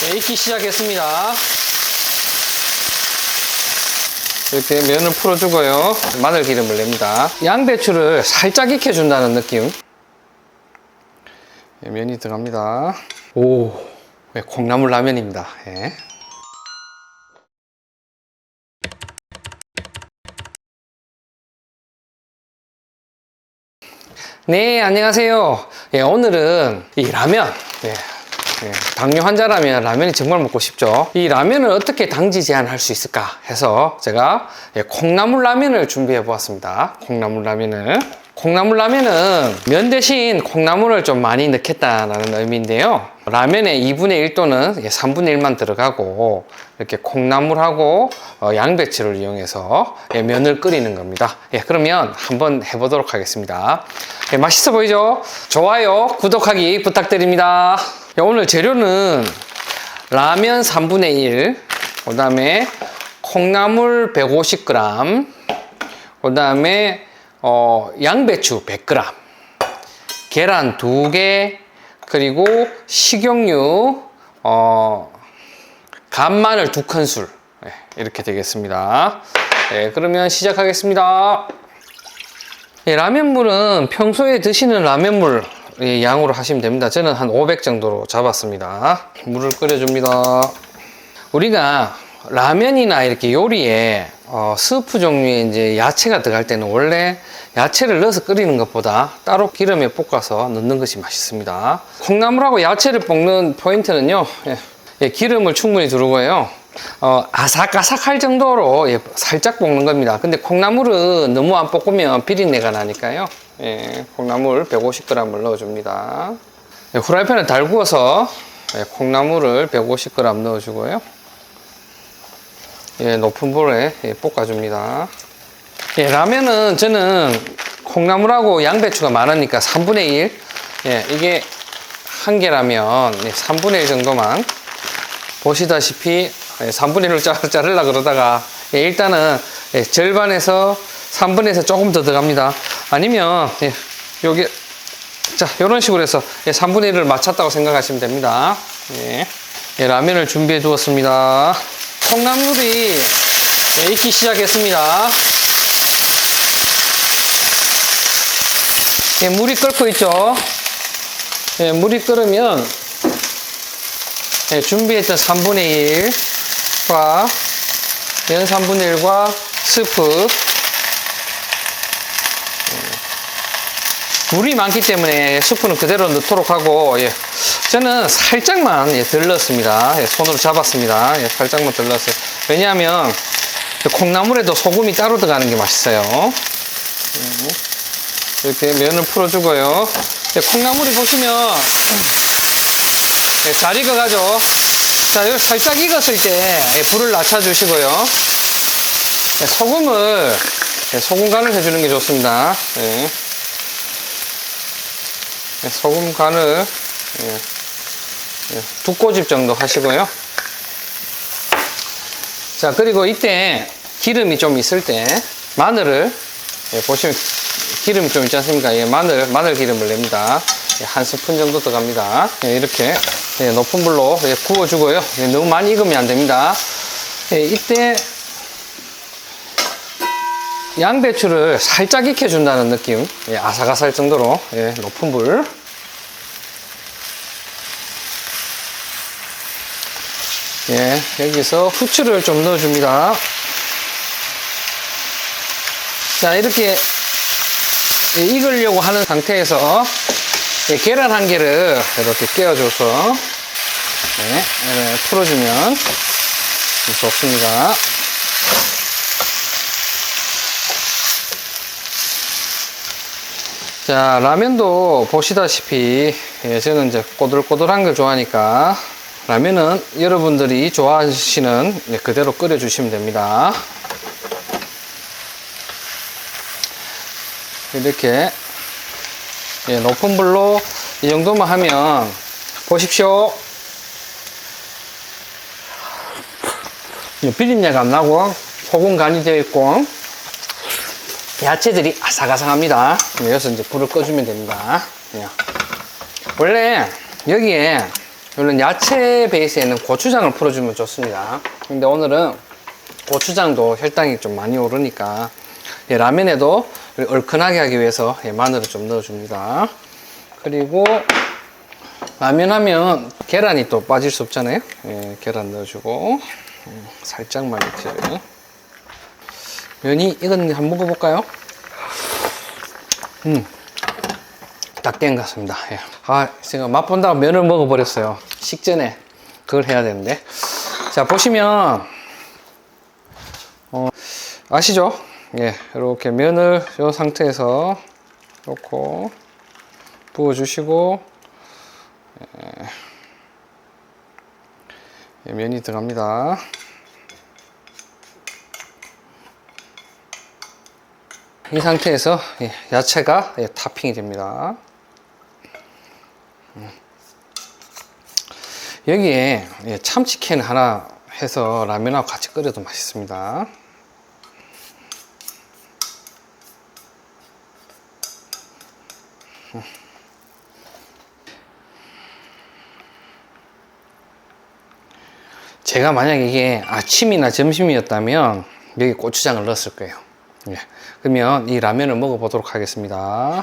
네, 익기 시작했습니다. 이렇게 면을 풀어주고요. 마늘 기름을 냅니다. 양배추를 살짝 익혀준다는 느낌. 네, 면이 들어갑니다. 오, 네, 콩나물 라면입니다. 예. 네, 안녕하세요. 예, 오늘은 이 라면, 예, 예, 당뇨 환자라면 라면이 정말 먹고 싶죠. 이 라면을 어떻게 당지 제한할 수 있을까 해서 제가 예, 콩나물 라면을 준비해 보았습니다. 콩나물 라면을. 콩나물 라면은 면 대신 콩나물을 좀 많이 넣겠다라는 의미인데요. 라면의 2분의 1 또는 3분의 1만 들어가고 이렇게 콩나물하고 어, 양배추를 이용해서 예, 면을 끓이는 겁니다. 예, 그러면 한번 해보도록 하겠습니다. 예, 맛있어 보이죠? 좋아요, 구독하기 부탁드립니다. 예, 오늘 재료는 라면 3분의 1, 그 다음에 콩나물 150g, 그 다음에 어, 양배추 100g, 계란 2개, 그리고 식용유, 어, 간마늘 2큰술. 네, 이렇게 되겠습니다. 네, 그러면 시작하겠습니다. 예, 라면물은 평소에 드시는 라면물 예, 양으로 하시면 됩니다. 저는 한 500 정도로 잡았습니다. 물을 끓여줍니다. 우리가 라면이나 이렇게 요리에 어, 스프 종류의 이제 야채가 들어갈 때는 원래 야채를 넣어서 끓이는 것보다 따로 기름에 볶아서 넣는 것이 맛있습니다. 콩나물하고 야채를 볶는 포인트는요, 예, 예, 기름을 충분히 두르고요. 어, 아삭아삭할 정도로 예, 살짝 볶는 겁니다. 근데 콩나물은 너무 안 볶으면 비린내가 나니까요. 예, 콩나물 150g을 넣어줍니다. 예, 후라이팬에 달구어서 예, 콩나물을 150g 넣어주고요. 예, 높은 불에 예, 볶아줍니다. 예, 라면은 저는 콩나물하고 양배추가 많으니까 3분의 1. 예, 이게 한 개라면 예, 3분의 1 정도만 보시다시피 예, 3분의 1을 자, 자르려 그러다가 예, 일단은 예, 절반에서 3분에서 조금 더 들어갑니다. 아니면 예, 여기 자 이런 식으로 해서 예, 3분의 1을 맞췄다고 생각하시면 됩니다. 예, 예, 라면을 준비해 두었습니다. 콩나물이 예, 익기 시작했습니다. 예, 물이 끓고 있죠. 예, 물이 끓으면 예, 준비했던 3분의 1 과면 3분의 1과 스프 예, 물이 많기 때문에 스프는 그대로 넣도록 하고 예, 저는 살짝만 예, 덜 넣었습니다. 예, 손으로 잡았습니다. 예, 살짝만 덜 넣었어요. 왜냐하면 콩나물에도 소금이 따로 들어가는 게 맛있어요. 이렇게 면을 풀어주고요. 네, 콩나물이 보시면 네, 잘 익어가죠. 자, 여기 살짝 익었을 때 예, 불을 낮춰주시고요. 네, 소금을 네, 소금 간을 해주는 게 좋습니다. 소금 간을 예, 예, 두 꼬집 정도 하시고요. 자, 그리고 이때 기름이 좀 있을 때 마늘을 예, 보시면 기름이 좀 있지 않습니까? 예, 마늘, 마늘 기름을 냅니다. 예, 한 스푼 정도 들어갑니다. 예, 이렇게 예, 높은 불로 예, 구워주고요. 예, 너무 많이 익으면 안 됩니다. 예, 이때 양배추를 살짝 익혀준다는 느낌. 예, 아삭아삭 정도로 예, 높은 불. 예, 여기서 후추를 좀 넣어줍니다. 자, 이렇게 예, 익으려고 하는 상태에서 예, 계란 한 개를 이렇게 깨워줘서 네, 예, 풀어주면 좋습니다. 자, 라면도 보시다시피 예, 저는 이제 꼬들꼬들한 걸 좋아하니까 라면은 여러분들이 좋아하시는 예, 그대로 끓여주시면 됩니다. 이렇게 예, 높은 불로 이 정도만 하면 보십시오. 예, 비린내가 안 나고 소금 간이 되어 있고 야채들이 아삭아삭합니다. 예, 여기서 이제 불을 꺼주면 됩니다. 예. 원래 여기에 물론 야채 베이스에는 고추장을 풀어주면 좋습니다. 근데 오늘은 고추장도 혈당이 좀 많이 오르니까 예, 라면에도 얼큰하게 하기 위해서 예, 마늘을 좀 넣어줍니다. 그리고 라면 하면 계란이 또 빠질 수 없잖아요. 예, 계란 넣어주고 음, 살짝만 이렇게 면이 이건 한번 먹어볼까요? 음, 딱깬 것 같습니다. 예. 아, 제가 맛본다고 면을 먹어버렸어요. 식전에 그걸 해야 되는데. 자, 보시면, 어, 아시죠? 예, 이렇게 면을 이 상태에서 놓고 부어주시고, 예, 예, 면이 들어갑니다. 이 상태에서 예, 야채가 예, 타핑이 됩니다. 음. 여기에 예, 참치캔 하나 해서 라면하고 같이 끓여도 맛있습니다. 제가 만약 이게 아침이나 점심이었다면 여기 고추장을 넣었을 거예요. 예. 그러면 이 라면을 먹어보도록 하겠습니다.